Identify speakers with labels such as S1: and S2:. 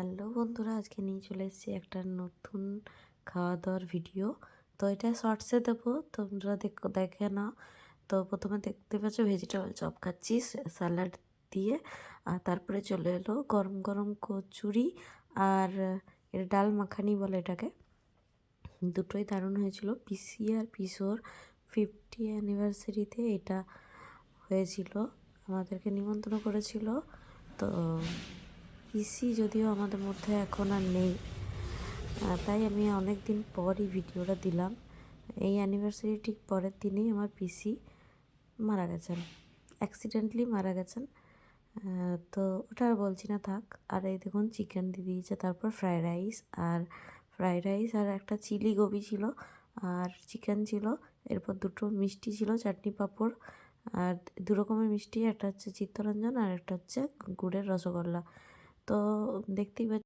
S1: Hello বন্ধুরা, আজকে নিয়ে চলে এসেছি একটা নতুন খাওয়া দাওয়ার ভিডিও তো এটা শর্টসে দেবো, তোমরা দেখো, দেখে নাও। তো প্রথমে দেখতে পাচ্ছ ভেজিটেবল চপ খাচ্ছি স্যালাড দিয়ে। আর তারপরে চলে এলো গরম গরম কচুরি আর ডাল মাখানি বলে এটাকে। দুটোই দারুণ হয়েছিল পিসি আর পিসোর ফিফটি অ্যানিভার্সারিতে এটা হয়েছিল। আমাদেরকে নিমন্ত্রণ করেছিল, তো পিসি যদিও আমাদের মধ্যে এখন আর নেই। তাই আমি অনেক দিন পরই ভিডিওটা দিলাম। এই অ্যানিভার্সারি ঠিক পরের দিনেই আমার পিসি মারা গেছেন। অ্যাক্সিডেন্টলি মারা গেছেন। তো ওটা আর বলছি না, থাক। আর এই দেখুন চিকেন দিয়ে দিয়েছে, তারপর ফ্রায়েড রাইস আর ফ্রায়েড রাইস আর একটা চিলি গোবি ছিল আর চিকেন ছিল। এরপর দুটো মিষ্টি ছিল, চাটনি পাঁপড় আর দু রকমের মিষ্টি, একটা হচ্ছে চিত্তরঞ্জন আর একটা হচ্ছে গুড়ের রসগোল্লা। তো দেখতেই পাচ্ছ